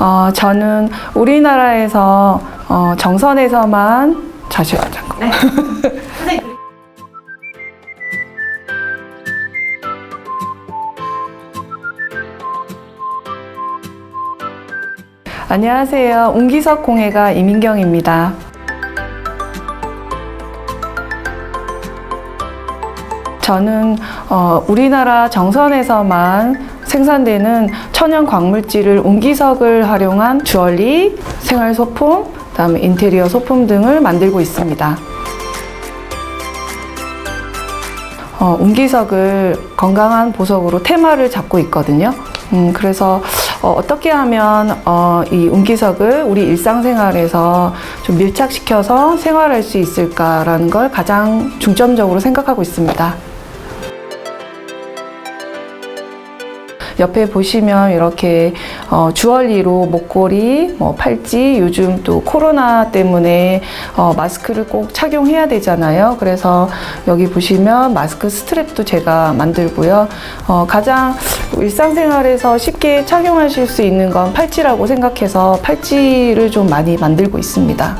어, 저는 우리나라에서 어, 정선에서만 자시요 잠깐. 네. 안녕하세요. 웅기석 공예가 이민경입니다. 저는 어, 우리나라 정선에서만 생산되는 천연 광물질을 웅기석을 활용한 주얼리, 생활 소품, 그다음에 인테리어 소품 등을 만들고 있습니다. 어, 웅기석을 건강한 보석으로 테마를 잡고 있거든요. 음, 그래서 어, 떻게 하면 어, 이 웅기석을 우리 일상생활에서 좀 밀착시켜서 생활할 수 있을까라는 걸 가장 중점적으로 생각하고 있습니다. 옆에 보시면 이렇게 어, 주얼리로 목걸이, 뭐 팔찌, 요즘 또 코로나 때문에 어, 마스크를 꼭 착용해야 되잖아요. 그래서 여기 보시면 마스크 스트랩도 제가 만들고요. 어, 가장 일상생활에서 쉽게 착용하실 수 있는 건 팔찌라고 생각해서 팔찌를 좀 많이 만들고 있습니다.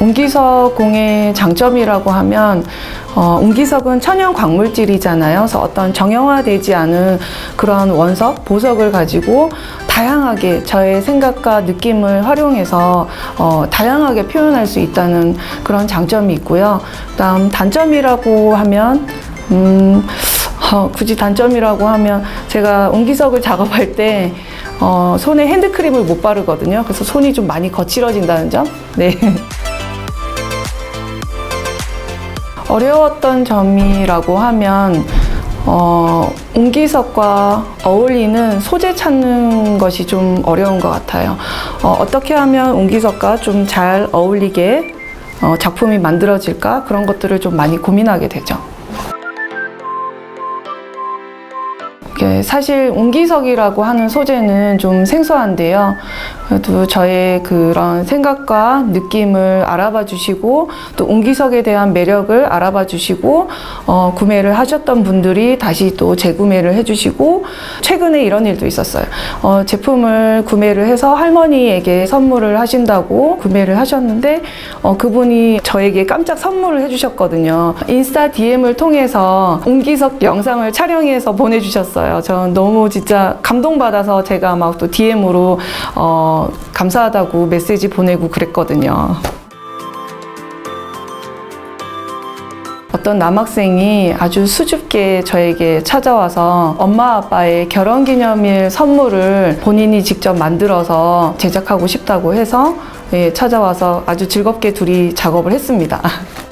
웅기석 공의 장점이라고 하면 어, 웅기석은 천연 광물질이잖아요. 그래서 어떤 정형화되지 않은 그런 원석, 보석을 가지고 다양하게 저의 생각과 느낌을 활용해서 어, 다양하게 표현할 수 있다는 그런 장점이 있고요. 그다음 단점이라고 하면 음, 어, 굳이 단점이라고 하면 제가 웅기석을 작업할 때 어, 손에 핸드크림을 못 바르거든요. 그래서 손이 좀 많이 거칠어진다는 점. 네. 어려웠던 점이라고 하면 어, 웅기석과 어울리는 소재 찾는 것이 좀 어려운 것 같아요. 어, 떻게 하면 웅기석과 좀 잘 어울리게 어, 작품이 만들어질까 그런 것들을 좀 많이 고민하게 되죠. 사실 웅기석이라고 하는 소재는 좀 생소한데요. 그래도 저의 그런 생각과 느낌을 알아봐 주시고 또 웅기석에 대한 매력을 알아봐 주시고 어, 구매를 하셨던 분들이 다시 또 재구매를 해주시고 최근에 이런 일도 있었어요. 어, 제품을 구매를 해서 할머니에게 선물을 하신다고 구매를 하셨는데 어, 그분이 저에게 깜짝 선물을 해주셨거든요. 인스타 DM을 통해서 웅기석 영상을 촬영해서 보내주셨어요. 저는 너무 진짜 감동받아서 제가 막 또 DM으로 어, 감사하다고 메시지 보내고 그랬거든요. 어떤 남학생이 아주 수줍게 저에게 찾아와서 엄마 아빠의 결혼 기념일 선물을 본인이 직접 만들어서 제작하고 싶다고 해서 예, 찾아와서 아주 즐겁게 둘이 작업을 했습니다.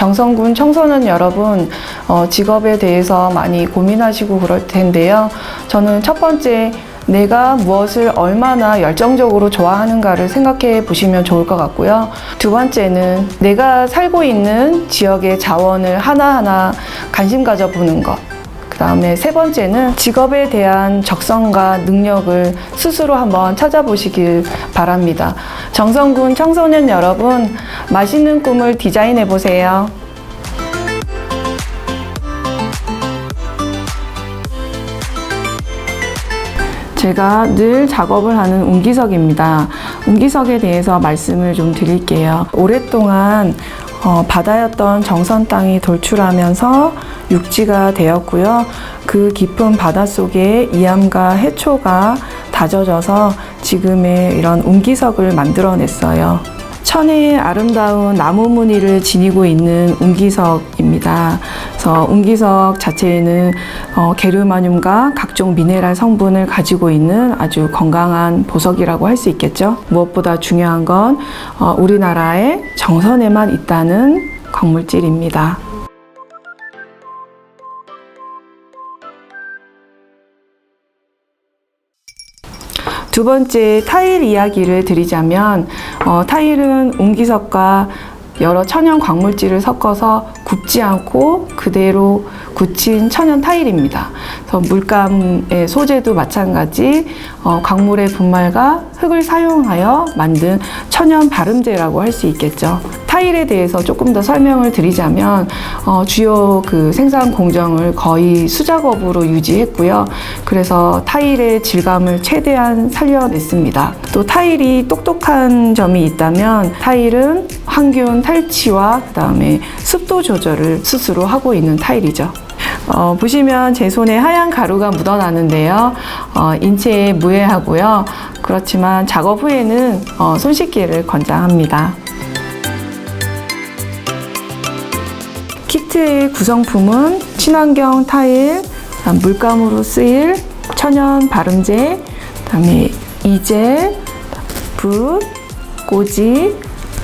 정성군 청소년 여러분, 어, 직업에 대해서 많이 고민하시고 그럴 텐데요. 저는 첫 번째, 내가 무엇을 얼마나 열정적으로 좋아하는가를 생각해 보시면 좋을 것 같고요. 두 번째는 내가 살고 있는 지역의 자원을 하나하나 관심 가져보는 것. 그 다음에 세 번째는 직업에 대한 적성과 능력을 스스로 한번 찾아보시길 바랍니다. 정성군 청소년 여러분, 맛있는 꿈을 디자인해 보세요. 제가 늘 작업을 하는 웅기석입니다. 웅기석에 대해서 말씀을 좀 드릴게요. 오랫동안 어, 바다였던 정선 땅이 돌출하면서 육지가 되었고요. 그 깊은 바다 속에 이암과 해초가 다져져서 지금의 이런 웅기석을 만들어냈어요. 천혜의 아름다운 나무 무늬를 지니고 있는 웅기석입니다. 그래서 웅기석 자체에는 어, 게르마늄과 각종 미네랄 성분을 가지고 있는 아주 건강한 보석이라고 할 수 있겠죠. 무엇보다 중요한 건 어, 우리나라의 정선에만 있다는 광물질입니다. 두 번째 타일 이야기를 드리자면 어, 타일은 옹기석과 여러 천연 광물질을 섞어서 굽지 않고 그대로 굳힌 천연 타일입니다. 그래서 물감의 소재도 마찬가지 어, 광물의 분말과 흙을 사용하여 만든 천연 발음제라고 할 수 있겠죠. 타일에 대해서 조금 더 설명을 드리자면 어, 주요 그 생산 공정을 거의 수작업으로 유지했고요. 그래서 타일의 질감을 최대한 살려냈습니다. 또 타일이 똑똑한 점이 있다면 타일은 항균 탈취와 그다음에 습도 조절 을 스스로 하고 있는 타일이죠. 어, 보시면 제 손에 하얀 가루가 묻어나는데요. 어, 인체에 무해하고요. 그렇지만 작업 후에는 어, 손 씻기를 권장합니다. 키트의 구성품은 친환경 타일, 그다음 물감으로 쓰일 천연 발음제, 그다음에 이젤, 붓, 꼬지,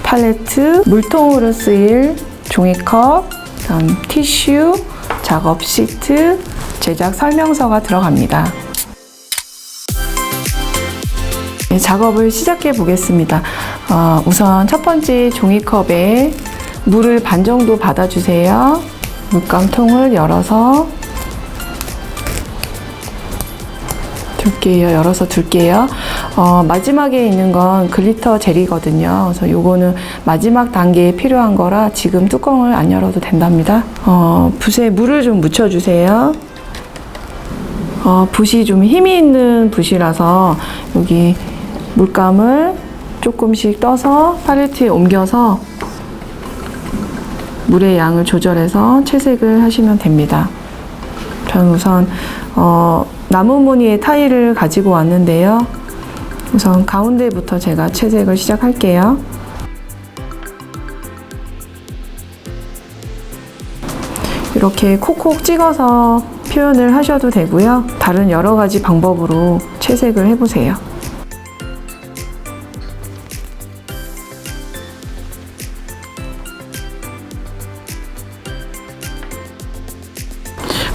팔레트, 물통으로 쓰일 종이컵, 그다음 티슈, 작업 시트, 제작 설명서가 들어갑니다. 네, 작업을 시작해 보겠습니다. 어, 우선 첫 번째 종이컵에 물을 반 정도 받아주세요. 물감통을 열어서 둘게요. 열어서 둘게요. 어, 마지막에 있는 건 글리터 젤이거든요. 그래서 요거는 마지막 단계에 필요한 거라 지금 뚜껑을 안 열어도 된답니다. 어, 붓에 물을 좀 묻혀주세요. 어, 붓이 좀 힘이 있는 붓이라서 여기 물감을 조금씩 떠서 팔레트에 옮겨서 물의 양을 조절해서 채색을 하시면 됩니다. 저는 우선 어, 나무 무늬의 타일을 가지고 왔는데요. 우선 가운데부터 제가 채색을 시작할게요. 이렇게 콕콕 찍어서 표현을 하셔도 되고요. 다른 여러 가지 방법으로 채색을 해보세요.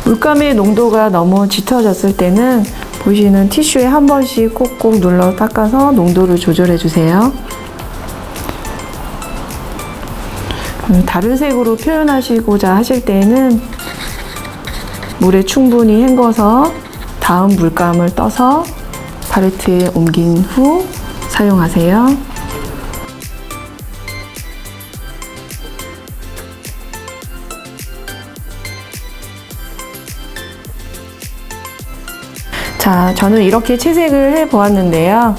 물감의 농도가 너무 짙어졌을 때는 보시는 티슈에 한 번씩 콕콕 눌러 닦아서 농도를 조절해 주세요. 음, 다른 색으로 표현하시고자 하실 때는 물에 충분히 헹궈서 다음 물감을 떠서 팔레트에 옮긴 후 사용하세요. 자, 저는 이렇게 채색을 해 보았는데요.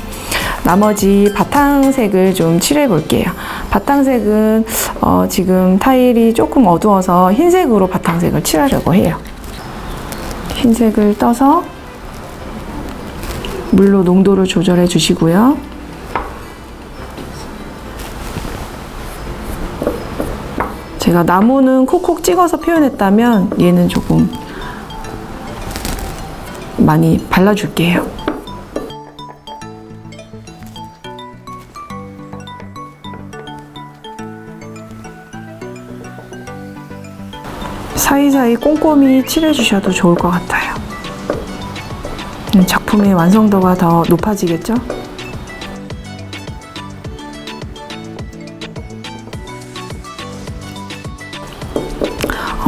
나머지 바탕색을 좀 칠해 볼게요. 바탕색은 어, 지금 타일이 조금 어두워서 흰색으로 바탕색을 칠하려고 해요. 흰색을 떠서 물로 농도를 조절해 주시고요. 제가 나무는 콕콕 찍어서 표현했다면 얘는 조금 많이 발라줄게요. 사이사이 꼼꼼히 칠해주셔도 좋을 것 같아요. 음, 작품의 완성도가 더 높아지겠죠?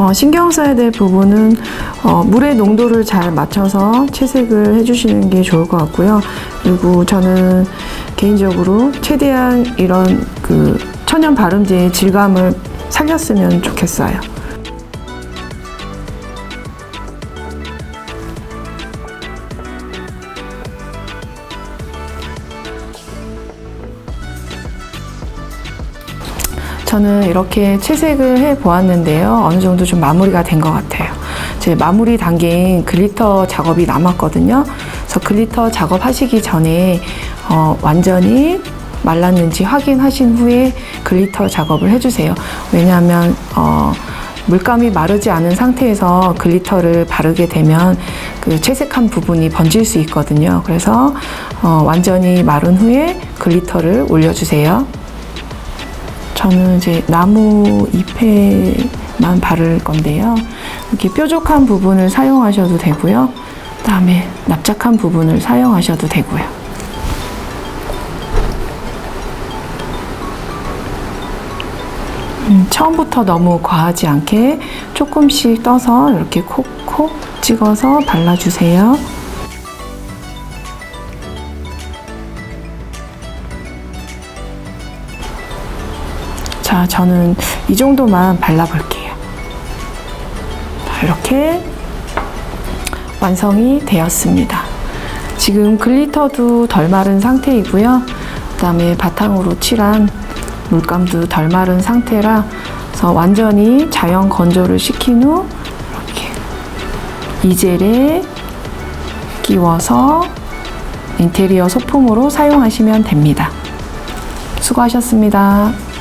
어, 신경 써야 될 부분은 어, 물의 농도를 잘 맞춰서 채색을 해주시는 게 좋을 것 같고요. 그리고 저는 개인적으로 최대한 이런 그 천연 발음제의 질감을 살렸으면 좋겠어요. 저는 이렇게 채색을 해 보았는데요. 어느 정도 좀 마무리가 된 것 같아요. 제 마무리 단계인 글리터 작업이 남았거든요. 그래서 글리터 작업하시기 전에 어, 완전히 말랐는지 확인하신 후에 글리터 작업을 해주세요. 왜냐하면 어, 물감이 마르지 않은 상태에서 글리터를 바르게 되면 그 채색한 부분이 번질 수 있거든요. 그래서 어, 완전히 마른 후에 글리터를 올려주세요. 저는 이제 나무 잎에만 바를 건데요. 이렇게 뾰족한 부분을 사용하셔도 되고요. 그다음에 납작한 부분을 사용하셔도 되고요. 음, 처음부터 너무 과하지 않게 조금씩 떠서 이렇게 콕콕 찍어서 발라주세요. 자, 자, 저는 이 정도만 발라볼게요. 자, 이렇게 완성이 되었습니다. 지금 글리터도 덜 마른 상태이고요. 그 다음에 바탕으로 칠한 물감도 덜 마른 상태라 그래서 완전히 자연 건조를 시킨 후 이렇게 이 젤에 끼워서 인테리어 소품으로 사용하시면 됩니다. 수고하셨습니다.